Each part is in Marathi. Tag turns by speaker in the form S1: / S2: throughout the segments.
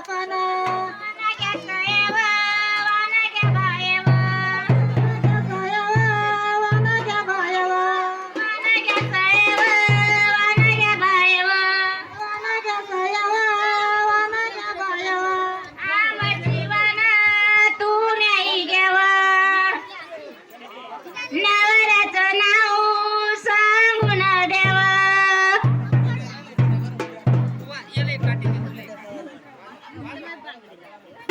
S1: नवऱ्याचं
S2: Gracias.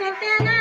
S1: করতে না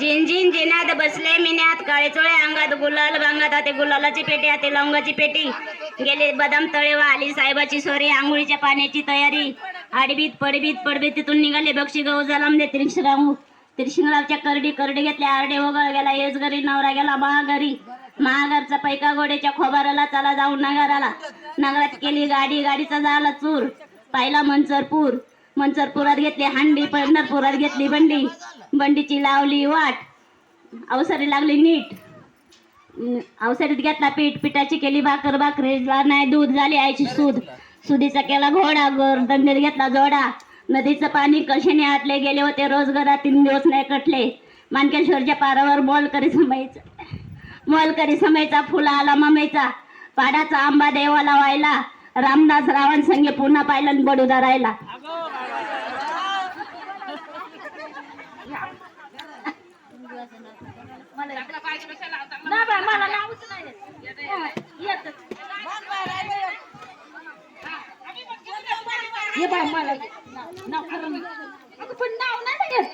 S1: जिन जिन जिनात बसले मिन्यात काळे चोळे अंगात गुलाल बांगात आते गुलालाची पेटी आते लवंगाची पेटी. गेले बदाम तळेवा आली साहेबाची सोरी आंघोळीच्या पाण्याची तयारी. आडबीत पडबीत पडबीत तिथून निघाले बक्षी गहू जलामले त्रिशिंगराव त्रिशिंगरावच्या करडी करडी घेतल्या. आरडे वगळ गेला येस घरी नवरा गेला महागरी. महागरचा पैका गोड्याच्या खोबाराला चला जाऊन नगराला. नगरात केली गाडी गाडीचा झाला चूर. पाहिला मंचरपूर. मंचरपुरात घेतली हांडी पंढरपुरात घेतली बंडी. बंडीची लावली वाट. अवसरी लागली नीट. अवसरीत घेतला पीठ पिठाची केली भाकर भाकरीला नाही दूध झाली आईची सूद. सुदीचा केला घोडा गोर दंगेत घेतला जोडा. नदीचं पाणी कशाने आटले गेले होते? रोज घरात तीन दिवस नाही कटले. मानकेश्वरच्या पारावर मोल करी समायचा मोल करी समायचा फुला आला ममेचा. पाडाचा आंबा देवाला व्हायला. रामदास रावण संगे पुन्हा पाहिलं बडोदा राहिला. नाही बाई, मला नावच नाही येत. हा, बाय मला नाव- नाव खरं नाही. अगं, पण नाव नाही ना येत.